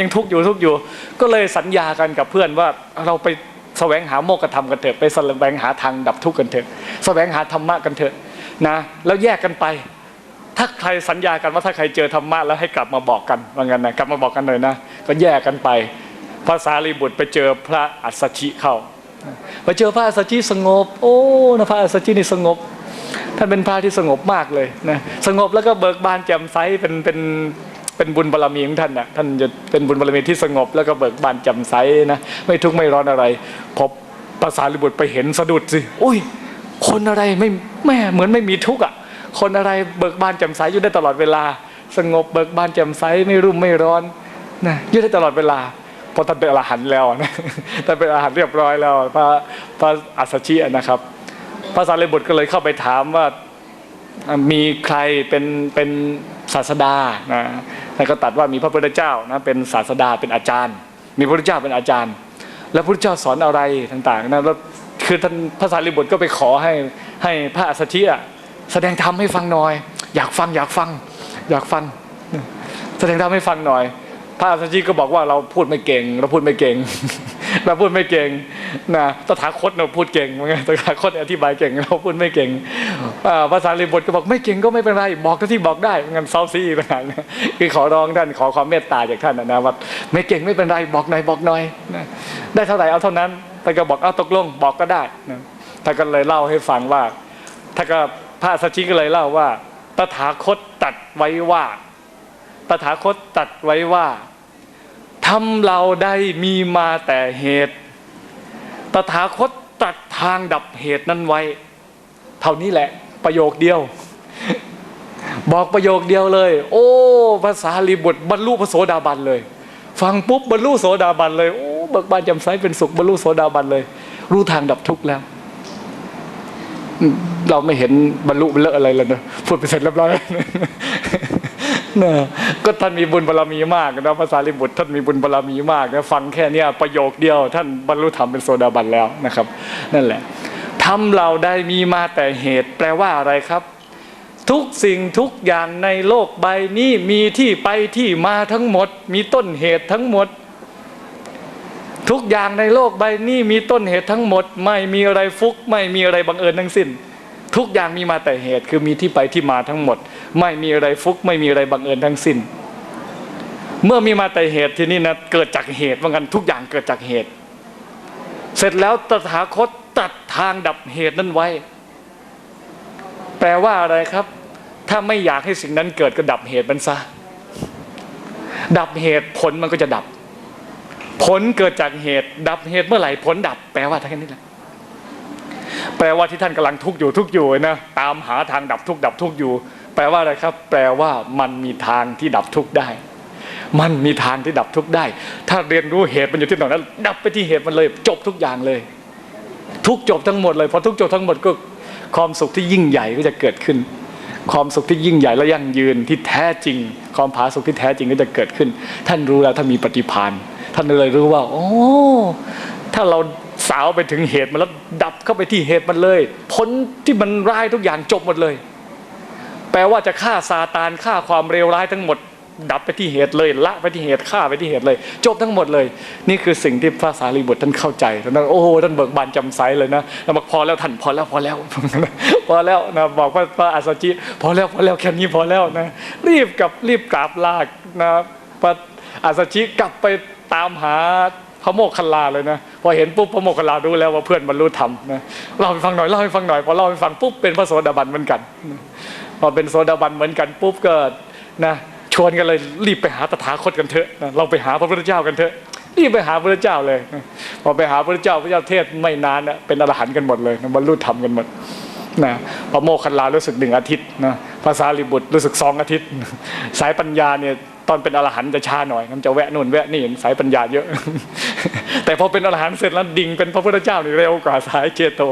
ยังทุกข์อยู่ทุกข์อยู่ ก็เลยสัญญากันกับเพื่อนว่าเราไปแสวงหาโมกธรรมกันเถอะไปแสวงหาทางดับทุกข์กันเถอะแสวงหาธรรมะกันเถอะนะ แล้วแยกกันไป ถ้าใครสัญญากันว่าถ้าใครเจอธรรมะแล้วให้กลับมาบอกกันว่างั้นนะกลับมาบอกกันเลยนะ ก็แยกกันไปพระสารีบุตรไปเจอพระอัสสชิเข้าไปเจอพระอัสสชิสงบ โอ้นะพระอัสสชินี่สงบท่านเป็นพระที่สงบมากเลยนะสงบแล้วก็เบิกบานแจ่มใสเป็นเป็น เป็นบุญบารมีของท่านนะท่านจะเป็นบุญบารมีที่สงบแล้วก็เบิกบานแจ่มใสนะไม่ทุกข์ไม่ร้อนอะไรพอภาษาลิบุตรไปเห็นสะดุดสิอุ้ย คนอะไรไม่แม่เหมือนไม่มีทุกข์อะ คนอะไรเบิกบานแจ่มใสอยู่ได้ตลอดเวลา สงบเบิกบานแจ่มใสไม่รุ่มไม่ร้อนนะอยู่ได้ตลอดเวลาพราะท่านเป็นอรหันต์แล้วนะท่านเป็นอรหันต์เรียบร้อยแล้วพระพระอัสสชินะครับพระสารีบุตรก็เลยเข้าไปถามว่ามีใครเป็นเป็นศาสดานะ แล้วก็ตัดว่ามีพระพุทธเจ้านะเป็นศาสดาเป็นอาจารย์ มีพระพุทธเจ้าเป็นอาจารย์ แล้วพระพุทธเจ้าสอนอะไรต่างๆนะแล้วคือท่านพระสารีบุตรก็ไปขอให้ให้พระอัสสชิแสดงธรรมให้ฟังหน่อย อยากฟังอยากฟัง อยากฟัง แสดงธรรมให้ฟังหน่อย พระอัสสชิก็บอกว่าเราพูดไม่เก่ง เราพูดไม่เก่ง เราพูดไม่เก่ง นะตถาคตเราพูดเก่งมือนกันตถาคตอธิบายเก่งเราพูดไม่เก่งภาษาลีบุตรก็บอกไม่เก่งก็ไม่เป็นไร บอกเท่าที่บอกได้เหมือนกันเซาซีอีกต่างนะคือขอร้องท่านขอความเมตตาจากท่านนะว่าไม่เก่งไม่เป็นไรบอกหน่อยบอกหน่อยนะได้เท่าไหร่เอาเท่านั้นท่านก็บอกเอาตกลงบอกก็ได้นะท่านก็เลยเล่าให้ฟังว่าท่านก็พระอัสชิก็เลยเล่าว่า ตถาคตตัดไว้ว่า ตถาคตตัดไว้ว่าทำเราได้มีมาแต่เหตุ ตถาคตตรัดทางดับเหตุนั้นไว้ เท่านี้แหละ ประโยคเดียว บอกประโยคเดียวเลย โอ้ภาษาลีบุตรบรรลุพระโสดาบันเลย ฟังปุ๊บบรรลุโสดาบันเลยโอ้เบิกบานจ่มใสเป็นสุขบรรลุโสดาบันเลย รู้ทางดับทุกข์แล้ว เราไม่เห็นบรรลุเลอะอะไรเลยนะพูดไปเสร็จเรียบร้อย นะก็ท่านมีบุญบารมีมากนะภาษาลิบุตรท่านมีบุญบารมีมากนะฟังแค่เนี้ยประโยคเดียว ท่านบรรลุธรรมเป็นโสดาบันแล้วนะครับ นั่นแหละทำเราได้มีมาแต่เหตุแปลว่าอะไรครับ ทุกสิ่งทุกอย่างในโลกใบนี้มีที่ไปที่มาทั้งหมด มีต้นเหตุทั้งหมด ทุกอย่างในโลกใบนี้มีต้นเหตุทั้งหมด ไม่มีอะไรฟุก ไม่มีอะไรบังเอิญทั้งสิ้น ทุกอย่างมีมาแต่เหตุคือมีที่ไปที่มาทั้งหมด ไม่มีอะไรฟุก ไม่มีอะไรบังเอิญทั้งสิ้น เมื่อมีมาแต่เหตุที่นี่นะเกิดจากเหตุว่ากันทุกอย่างเกิดจากเหตุ เสร็จแล้วตถาคตตัดทางดับเหตุนั้นไว้ แปลว่าอะไรครับ ถ้าไม่อยากให้สิ่งนั้นเกิดก็ดับเหตุมันซะดับเหตุผลมันก็จะดับ ผลเกิดจากเหตุ ดับเหตุเมื่อไหร่ผลดับ แปลว่าทั้งนี้แหละ แปลว่าที่ท่านกำลังทุกข์อยู่ทุกข์อยู่นะตามหาทางดับทุกข์ดับทุกข์อยู่ แปลว่าอะไรครับ แปลว่ามันมีทางที่ดับทุกข์ได้ มันมีทางที่ดับทุกข์ได้ ถ้าเรียนรู้เหตุมันอยู่ที่ตรงนั้นดับไปที่เหตุมันเลย จบทุกอย่างเลย ทุกจบทั้งหมดเลยพอทุกจบทั้งหมดก็ความสุขที่ยิ่งใหญ่ก็จะเกิดขึ้น ความสุขที่ยิ่งใหญ่และยั่งยืนที่แท้จริง ความผาสุกที่แท้จริงก็จะเกิดขึ้น ท่านรู้แล้วท่านมีปฏิภาณท่านเลยรู้ว่า โอ้ ถ้าเรา สาวไปถึงเหตุมันแล้วดับเข้าไปที่เหตุมันเลยผลที่มันร้ายทุกอย่างจบหมดเลย แปลว่าจะฆ่าซาตานฆ่าความเลวร้ายทั้งหมด ดับไปที่เหตุเลยละไปที่เหตุฆ่าไปที่เหตุเลย จบทั้งหมดเลย นี่คือสิ่งที่พระสารีบุตรท่านเข้าใจท่านโอ้โหท่านเบิกบานจำใสเลยนะแล้วบอกพอแล้วท่านพอแล้วพอแล้วพอแล้วนะบอกว่าพระอัสสชิพอแล้วพอแล้วแค่นี้พอแล้วนะรีบกับรีบกราบลานะพระอัสสชิกลับไปตามหา พระโมคคัลาเลยนะพอเห็นปุ๊บพระโมคคัลารู้แล้วว่าเพื่อนบรรลุธรรมนะเล่าให้ฟังหน่อยเล่าให้ฟังหน่อยพอเล่าให้ฟังปุ๊บเป็นพระโสดาบันเหมือนกันพอเป็นโสดาบันเหมือนกันปุ๊บก็นะชวนกันเลยรีบไปหาตถาคตกันเถอะนะเราไปหาพระพุทธเจ้ากันเถอะรีบไปหาพระพุทธเจ้าเลย พอไปหาพระพุทธเจ้าพระเจ้าเทศไม่นานนะเป็นอรหันต์กันหมดเลยบรรลุธรรมกันหมดนะพระโมคคัลลารู้สึกหนึ่งอาทิตย์นะภาษาลิบุตรรู้สึกสองอาทิตย์ สายปัญญาเนี่ย ตอนเป็นอรหันต์จะช้าหน่อยมันจะแวะนู่นแวะนี่สายปัญญาเยอะ แต่พอเป็นอรหันต์เสร็จแล้วดิ่งเป็นพระพุทธเจ้านี่เร็วกว่าสายเจโต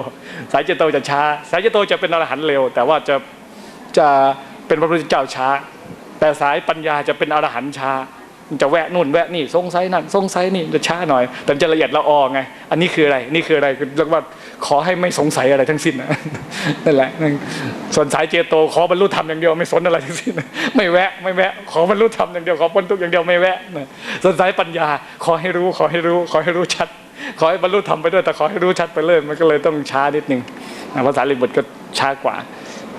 สายเจโตจะช้า สายเจโตจะเป็นอรหันต์เร็ว แต่ว่าจะจะเป็นพระพุทธเจ้าช้า แต่สายปัญญาจะเป็นอรหันต์ช้า จะแวะนู่นแวะนี่สงสัยนั่นสงสัยนี่จะช้าหน่อย แต่จะละเอียดละออไง อันนี้คืออะไรนี่คืออะไรคือเรียกว่าขอให้ไม่สงสัยอะไรทั้งสิ้นนั่นแหละส่วนสายเจโตขอบรรลุธรรมอย่างเดียวไม่สนอะไรทั้งสิ้นไม่แวะไม่แวะ ขอบรรลุธรรมอย่างเดียวขอพ้นทุกอย่างเดียวไม่แวะส่วนสายปัญญา ขอให้รู้ขอให้รู้ขอให้รู้ชัด ขอให้บรรลุธรรมไปด้วยแต่ขอให้รู้ชัดไปเลยมันก็เลยต้องช้านิดนึงภาษาลิบุตรก็ช้ากว่า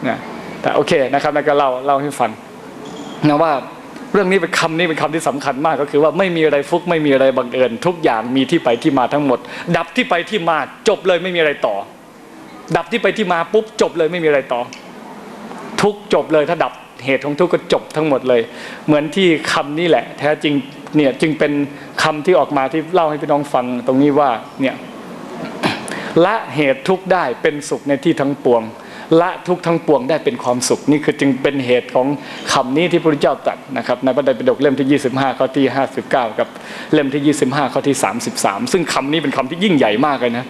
นะแต่โอเคนะครับนั่นก็เล่าเล่าให้ฟังนะว่า เรื่องนี้เป็นคำนี้เป็นคำที่สำคัญมากก็คือว่าไม่มีอะไรฟุกไม่มีอะไรบังเอิญ ทุกอย่างมีที่ไปที่มาทั้งหมด ดับที่ไปที่มาจบเลยไม่มีอะไรต่อ ดับที่ไปที่มาปุ๊บจบเลยไม่มีอะไรต่อ ทุกจบเลยถ้าดับเหตุของทุกข์ก็จบทั้งหมดเลย เหมือนที่คำนี้แหละ แท้จริงเนี่ยจึงเป็นคำที่ออกมาที่เล่าให้พี่น้องฟังตรงนี้ว่าเนี่ยละเหตุทุกได้เป็นสุขในที่ทั้งปวง ละทุกทั้งปวงได้เป็นความสุข นี่คือจึงเป็นเหตุของคำนี้ที่พระพุทธเจ้าตรัสนะครับในพระไตรปิฎกเล่มที่ 25 ข้อที่ 59 กับเล่มที่ 25 ข้อที่ 33 ซึ่งคำนี้เป็นคำที่ยิ่งใหญ่มากเลยนะ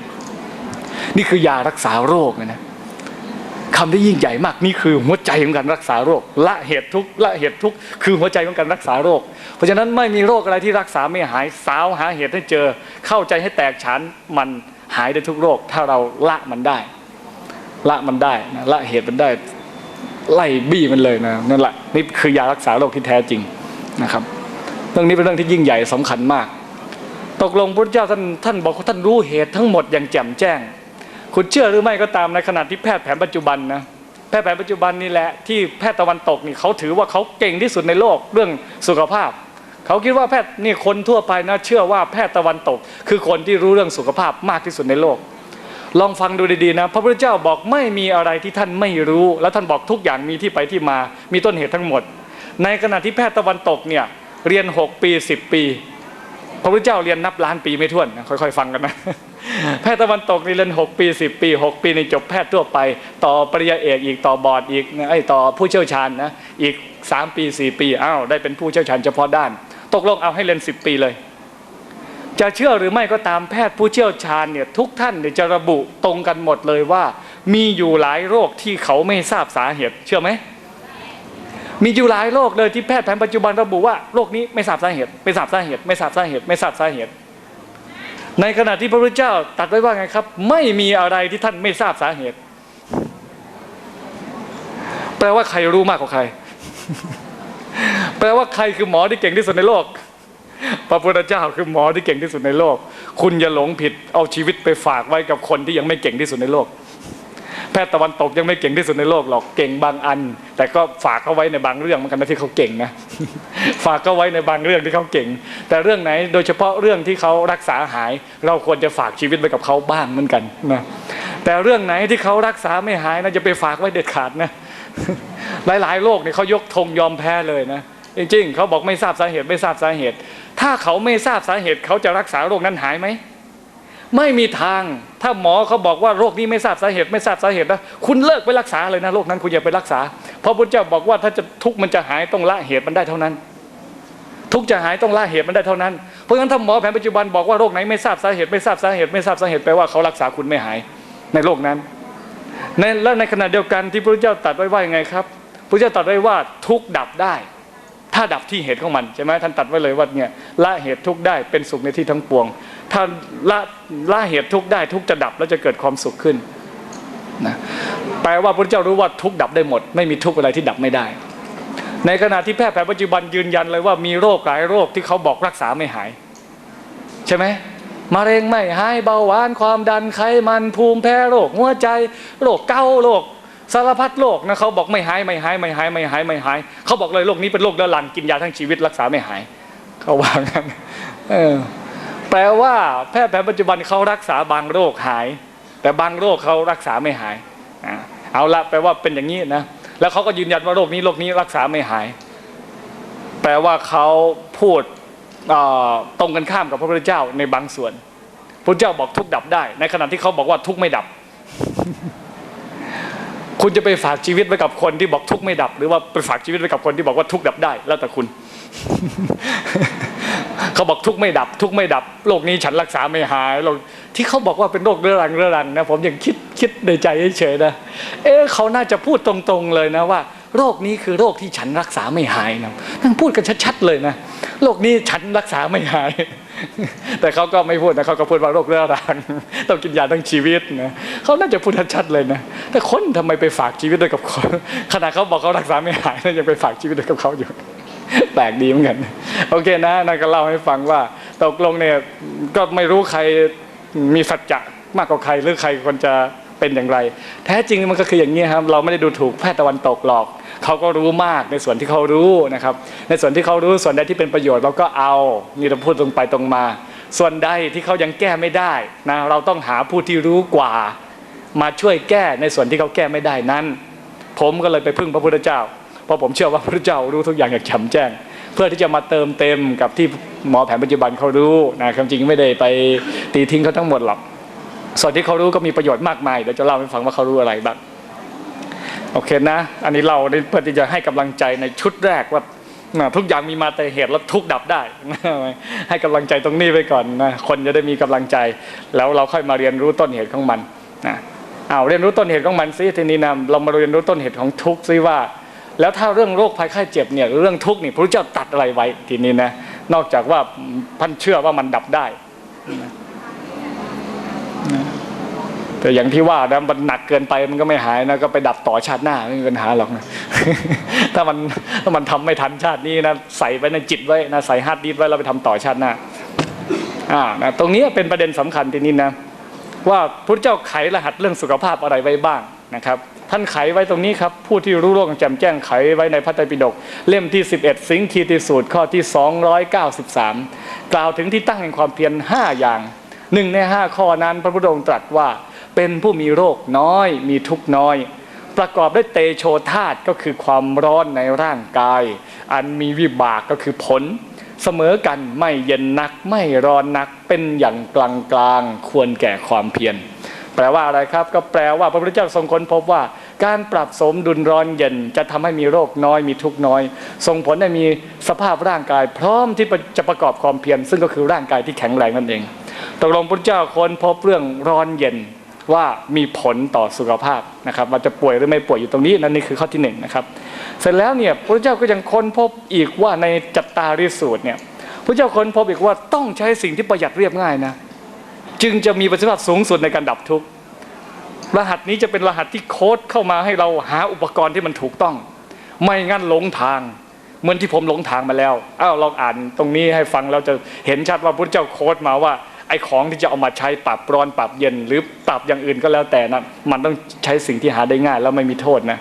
นี่คือยารักษาโรคนะคำที่ยิ่งใหญ่มากนี่คือหัวใจของการรักษาโรค ละเหตุทุกละเหตุทุกคือหัวใจของการรักษาโรค เพราะฉะนั้นไม่มีโรคอะไรที่รักษาไม่หายสาวหาเหตุให้เจอ เข้าใจให้แตกฉานมันหายได้ทุกโรค ถ้าเราละมันได้ ละมันได้นะละเหตุมันได้ ไล่บี้มันเลยนะนั่นแหละนี่คือยารักษาโรคที่แท้จริงนะครับ เรื่องนี้เป็นเรื่องที่ยิ่งใหญ่สำคัญมาก ตกลงพระเจ้าท่านท่านบอกว่าท่านรู้เหตุทั้งหมดอย่างแจ่มแจ้ง คุณเชื่อหรือไม่ก็ตามในขณะที่แพทย์แผนปัจจุบันนะแพทย์แผนปัจจุบันนี่แหละที่แพทย์ตะวันตกนี่เขาถือว่าเขาเก่งที่สุดในโลกเรื่องสุขภาพเขาคิดว่าแพทย์นี่คนทั่วไปนะเชื่อว่าแพทย์ตะวันตก คือคนที่รู้เรื่องสุขภาพมากที่สุดในโลก ลองฟังดูดีๆนะ พระพุทธเจ้าบอกไม่มีอะไรที่ท่านไม่รู้ แล้วท่านบอกทุกอย่างมีที่ไปที่มา มีต้นเหตุทั้งหมด ในขณะที่แพทย์ตะวันตกเนี่ยเรียน 6 ปี 10 ปี พระพุทธเจ้าเรียนนับล้านปีไม่ถ้วนค่อยๆ ฟังกันนะแพทย์ตะวันตกนี่เรียน 6 ปี 10 ปี 6 ปีในจบแพทย์ทั่วไป ต่อปริญญาเอกอีกต่อบอร์ดอีกไอ้ต่อผู้เชี่ยวชาญนะอีก 3 ปี 4 ปีอ้าวได้เป็นผู้เชี่ยวชาญเฉพาะด้าน ตกลงเอาให้เรียน 10 ปีเลย จะเชื่อหรือไม่ก็ตามแพทย์ผู้เชี่ยวชาญเนี่ยทุกท่านเนี่ยจะระบุตรงกันหมดเลยว่า มีอยู่หลายโรคที่เขาไม่ทราบสาเหตุ เชื่อไหมมีอยู่หลายโรคเลยที่แพทย์แผนปัจจุบันระบุว่าโรคนี้ไม่ทราบสาเหตุ ไม่ทราบสาเหตุ ไม่ทราบสาเหตุ ไม่ทราบสาเหตุ ในขณะที่พระพุทธเจ้าตรัสไว้ว่าไงครับ ไม่มีอะไรที่ท่านไม่ทราบสาเหตุ แปลว่าใครรู้มากกว่าใคร แปลว่าใครคือหมอที่เก่งที่สุดในโลก พระพุทธเจ้าคือหมอที่เก่งที่สุดในโลก คุณอย่าหลงผิดเอาชีวิตไปฝากไว้กับคนที่ยังไม่เก่งที่สุดในโลก แพทย์ตะวันตกยังไม่เก่งที่สุดในโลกหรอกเก่งบางอัน แต่ก็ฝากเขาไว้ในบางเรื่องเหมือนกันนะที่เขาเก่งนะฝากเขาไว้ในบางเรื่องที่เขาเก่ง แต่เรื่องไหนโดยเฉพาะเรื่องที่เขารักษาหาย เราควรจะฝากชีวิตไว้กับเขาบ้างเหมือนกันนะแต่เรื่องไหนที่เขารักษาไม่หายนะจะไปฝากไว้เด็ดขาดนะหลายๆโรคเนี่ยเขายกธงยอมแพ้เลยนะ จริงๆเขาบอกไม่ทราบสาเหตุไม่ทราบสาเหตุ ถ้าเขาไม่ทราบสาเหตุเขาจะรักษาโรคนั้นหายไหมไม่มีทางถ้าหมอเขาบอกว่าโรคนี้ไม่ทราบสาเหตุไม่ทราบสาเหตุนะคุณเลิกไปรักษาเลยนะโรคนั้นคุณอย่าไปรักษา เพราะพระเจ้าบอกว่าถ้าจะทุกข์มันจะหายต้องละเหตุมันได้เท่านั้น ทุกข์จะหายต้องละเหตุมันได้เท่านั้นเพราะฉะนั้นถ้าหมอแผนปัจจุบันบอกว่าโรคไหนไม่ทราบสาเหตุไม่ทราบสาเหตุไม่ทราบสาเหตุแปลว่าเขารักษาคุณไม่หายในโรคนั้นและในขณะเดียวกันที่พระเจ้าตรัสไว้ว่ายังไงครับพระเจ้าตรัสไว้ว่าทุกข์ดับได้ ถ้าดับที่เหตุของมันใช่ไหมท่านตรัสไว้เลยว่าเนี่ยละเหตุทุกได้เป็นสุขในที่ทั้งปวง ถ้าละละเหตุทุกได้ทุกจะดับแล้วจะเกิดความสุขขึ้นนะแปลว่าพระเจ้ารู้ว่าทุกดับได้หมด ไม่มีทุกอะไรที่ดับไม่ได้ ในขณะที่แพทย์แผนปัจจุบันยืนยันเลยว่ามีโรคหลายโรคที่เขาบอกรักษาไม่หาย ใช่ไหมมะเร็งไม่หายเบาหวานความดันไขมันภูมิแพ้โรคหัวใจ โรคเกาโรค สารพัดโรคนะเขาบอกไม่หายไม่หายไม่หายไม่หายไม่หายเขาบอกเลยโรคนี้เป็นโรคเรื้อรังกินยาทั้งชีวิตรักษาไม่หายเขาว่างั้นแปลว่าแพทย์แผนปัจจุบันเขารักษาบางโรคหาย แต่บางโรคเขารักษาไม่หายเอาละแปลว่าเป็นอย่างนี้นะแล้วเขาก็ยืนยันว่าโรคนี้โรคนี้รักษาไม่หาย แปลว่าเขาพูดตรงกันข้ามกับพระพุทธเจ้าในบางส่วนพระเจ้าบอกทุกดับได้ ในขณะที่เขาบอกว่าทุกไม่ดับ คุณจะไปฝากชีวิตไว้กับคนที่บอกทุกไม่ดับ หรือว่าไปฝากชีวิตไว้กับคนที่บอกว่าทุกดับได้ แล้วแต่คุณ เขาบอกทุกไม่ดับ ทุกไม่ดับโรคนี้ฉันรักษาไม่หายโรคที่เขาบอกว่าเป็นโรคเรื้อรังเรื้อรังนะผมยังคิดคิดในใจเฉยๆนะเอ๊ะเขาน่าจะพูดตรงๆเลยนะว่า โรคนี้คือโรคที่ฉันรักษาไม่หายนะนั่งพูดกันชัดๆเลยนะ โรคนี้ฉันรักษาไม่หาย แต่เขาก็ไม่พูดนะเขาก็พูดว่าโรคเรื้อรังต้องกินยาทั้งชีวิตนะเขาน่าจะพูดชัดๆเลยนะแต่คนทำไมไปฝากชีวิตไว้กับคนขนาดเขาบอกเขารักษาไม่หายแล้วยังไปฝากชีวิตไว้กับเขาอยู่แปลกดีเหมือนกันโอเคนะนั่นก็เล่าให้ฟังว่าตกลงเนี่ยก็ไม่รู้ใครมีสัจจะมากกว่าใครหรือใครคนจะ เป็นอย่างไร แท้จริงมันก็คืออย่างนี้ครับ เราไม่ได้ดูถูกแพทย์ตะวันตกหรอก เขาก็รู้มากในส่วนที่เขารู้นะครับ ในส่วนที่เขารู้ส่วนใดที่เป็นประโยชน์เราก็เอานี่เราพูดตรงไปตรงมา ส่วนใดที่เขายังแก้ไม่ได้นะเราต้องหาผู้ที่รู้กว่า มาช่วยแก้ในส่วนที่เขาแก้ไม่ได้นั้น ผมก็เลยไปพึ่งพระพุทธเจ้าเพราะผมเชื่อว่าพระพุทธเจ้ารู้ทุกอย่างอย่างแจ่มแจ้งเพื่อที่จะมาเติมเต็มกับที่หมอแผนปัจจุบันเขารู้นะความจริงไม่ได้ไปตีทิ้งเขาทั้งหมดหรอก ส่วนที่เขารู้ก็มีประโยชน์มากมายเดี๋ยวจะเล่าให้ฟังว่าเขารู้อะไรบ้างโอเคนะ อันนี้เราเพื่อที่จะให้กำลังใจในชุดแรกว่าทุกอย่างมีมาแต่เหตุแล้วทุกดับได้ ให้กำลังใจตรงนี้ไปก่อนนะคนจะได้มีกำลังใจ แล้วเราค่อยมาเรียนรู้ต้นเหตุของมันนะเอาเรียนรู้ต้นเหตุของมันซิทีนี้นะเรามาเรียนรู้ต้นเหตุของทุกซิว่า แล้วถ้าเรื่องโรคภัยไข้เจ็บเนี่ยเรื่องทุกข์นี่พระพุทธเจ้าตัดอะไรไว้ทีนี้นะนอกจากว่าท่านเชื่อว่ามันดับได้ แต่อย่างที่ว่านะมันหนักเกินไปมันก็ไม่หายนะก็ไปดับต่อชาติหน้าไม่มีปัญหาหรอกนะถ้ามันถ้ามันทำไม่ทันชาตินี้นะใส่ไว้ในจิตไว้นะใส่ฮาร์ดดิสไว้แล้วไปทำต่อชาติหน้าอ่านะตรงนี้เป็นประเด็นสำคัญทีนี้นะว่าพระเจ้าไขรหัสเรื่องสุขภาพอะไรไว้บ้างนะครับท่านไขไว้ตรงนี้ครับผู้ที่รู้โลกแจ่มแจ้งไขไว้ในพระไตรปิฎกเล่มที่ 11 สิงคีติสูตรข้อที่ 293 กล่าวถึงที่ตั้งแห่งความเพียร5อย่างหนึ่งใน 5 ข้อนั้นพระพุทธองค์ตรัสว่า เป็นผู้มีโรคน้อย มีทุกข์น้อย ประกอบด้วยเตโชธาตก็คือความร้อนในร่างกาย อันมีวิบากก็คือผล เสมอกันไม่เย็นนักไม่ร้อนนักเป็นอย่างกลางกลางควรแก่ความเพียรแปลว่าอะไรครับ ก็แปลว่าพระพุทธเจ้าทรงค้นพบว่า การปรับสมดุลร้อนเย็นจะทำให้มีโรคน้อยมีทุกน้อย ส่งผลให้มีสภาพร่างกาย พร้อมที่จะประกอบความเพียรซึ่งก็คือร่างกายที่แข็งแรงนั่นเองตกลงพระพุทธเจ้าค้นพบเรื่องร้อนเย็น ว่ามีผลต่อสุขภาพนะครับว่าจะป่วยหรือไม่ป่วยอยู่ตรงนี้นั่นนี่คือข้อที่หนึ่งนะครับเสร็จแล้วเนี่ยพระเจ้าก็ยังค้นพบอีกว่าในจัตตาริสูตรเนี่ยพระเจ้าค้นพบอีกว่าต้องใช้สิ่งที่ประหยัดเรียบง่ายนะจึงจะมีประสิทธิภาพสูงสุดในการดับทุกข์รหัสนี้จะเป็นรหัสที่โค้ดเข้ามาให้เราหาอุปกรณ์ที่มันถูกต้อง ไม่งั้นหลงทางเหมือนที่ผมหลงทางมาแล้วอ้าวลองอ่านตรงนี้ให้ฟังเราจะเห็นชัดว่าพระเจ้าโค้ดมาว่า ไอ้ของที่จะเอามาใช้ปรับร้อนปรับเย็น หรือปรับอย่างอื่นก็แล้วแต่นะมันต้องใช้สิ่งที่หาได้ง่ายแล้วไม่มีโทษนะ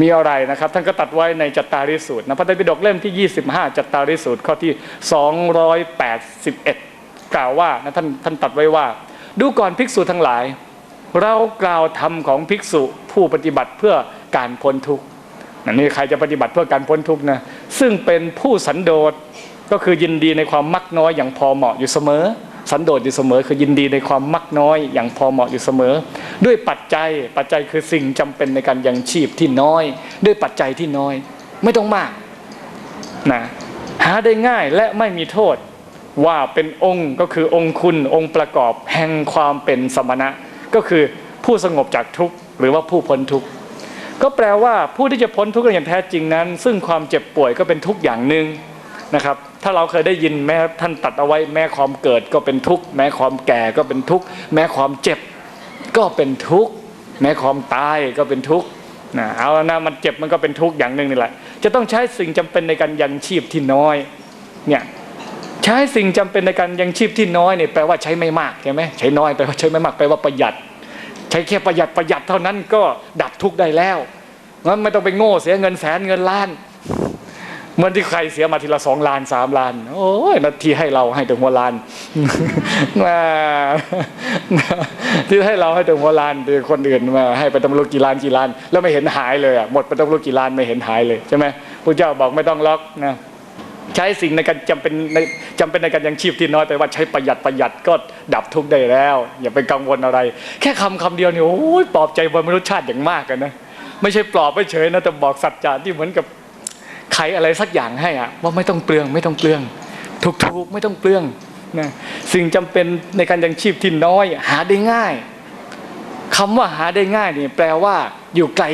มีอะไรนะครับ ท่านก็ตัดไว้ในจัตตาริสูตรนะพระไตรปิฎกเล่มที่ 25 จัตตาริสูตรข้อที่ 281 กล่าวว่านะท่านท่านตัดไว้ว่า ดูก่อนภิกษุทั้งหลาย เรากล่าวธรรมของภิกษุผู้ปฏิบัติเพื่อการพ้นทุกข์นี่ใครจะปฏิบัติเพื่อการพ้นทุกข์นะซึ่งเป็นผู้สันโดษก็คือยินดีในความมักน้อยอย่างพอเหมาะอยู่เสมอ สันโดษอยู่เสมอ คือยินดีในความมักน้อย อย่างพอเหมาะอยู่เสมอ ด้วยปัจจัยปัจจัยคือสิ่งจำเป็นในการยังชีพที่น้อย ด้วยปัจจัยที่น้อย ไม่ต้องมากนะหาได้ง่ายและไม่มีโทษว่าเป็นองค์ก็คือองค์คุณองค์ประกอบแห่งความเป็นสมณะ ก็คือผู้สงบจากทุกข์หรือว่าผู้พ้นทุกข์ก็แปลว่าผู้ที่จะพ้นทุกข์อย่างแท้จริงนั้น ซึ่งความเจ็บป่วยก็เป็นทุกข์อย่างหนึ่งนะครับ ถ้าเราเคยได้ยินแม้ท่านตัดเอาไว้ แม้ความเกิดก็เป็นทุกข์แม้ความแก่ก็เป็นทุกข์แม้ความเจ็บก็เป็นทุกข์แม้ความตายก็เป็นทุกข์นะเอาละนะมันเจ็บมันก็เป็นทุกข์อย่างหนึ่งนี่แหละ จะต้องใช้สิ่งจำเป็นในการยังชีพที่น้อยเนี่ยใช้สิ่งจำเป็นในการยังชีพที่น้อยเนี่ยแปลว่าใช้ไม่มากใช่ไหมใช้น้อยแปลว่าใช้ไม่มากแปลว่าประหยัด ใช้แค่ประหยัดประหยัดเท่านั้นก็ดับทุกข์ได้แล้วงั้นไม่ต้องไปโง่เสียเงินแสนเงินล้าน เหมือนที่ใครเสียมาทีละสองล้านสามล้าน โอ้ยนาทีให้เราให้ถึงหัวล้านมาที่ให้เราให้ถึงหัวล้านที่คนอื่นมาให้ไปตำรวจกี่ล้านกี่ล้าน แล้วไม่เห็นหายเลยอะหมดไปตำรวจกี่ล้านไม่เห็นหายเลยใช่ไหมพระเจ้าบอกไม่ต้องล็อกนะใช้สิ่งในการจำเป็นในจำเป็นในการยังชีพที่น้อยไปว่าใช้ประหยัดประหยัดก็ดับทุกข์ได้แล้ว อย่าไปกังวลอะไร แค่คำคำเดียวเนี่ยโอ้ยปลอบใจบนมนุษยชาติอย่างมากกันนะไม่ใช่ปลอบไม่เฉยนะแต่บอกสัจจะที่เหมือนกับ ไขอะไรสักอย่างให้อะว่าไม่ต้องเปลืองไม่ต้องเปลือง ถูกถูกๆไม่ต้องเปลืองนะสิ่งจำเป็นในการยังชีพที่น้อย หาได้ง่ายคำว่าหาได้ง่ายนี่แปลว่าอยู่ไกล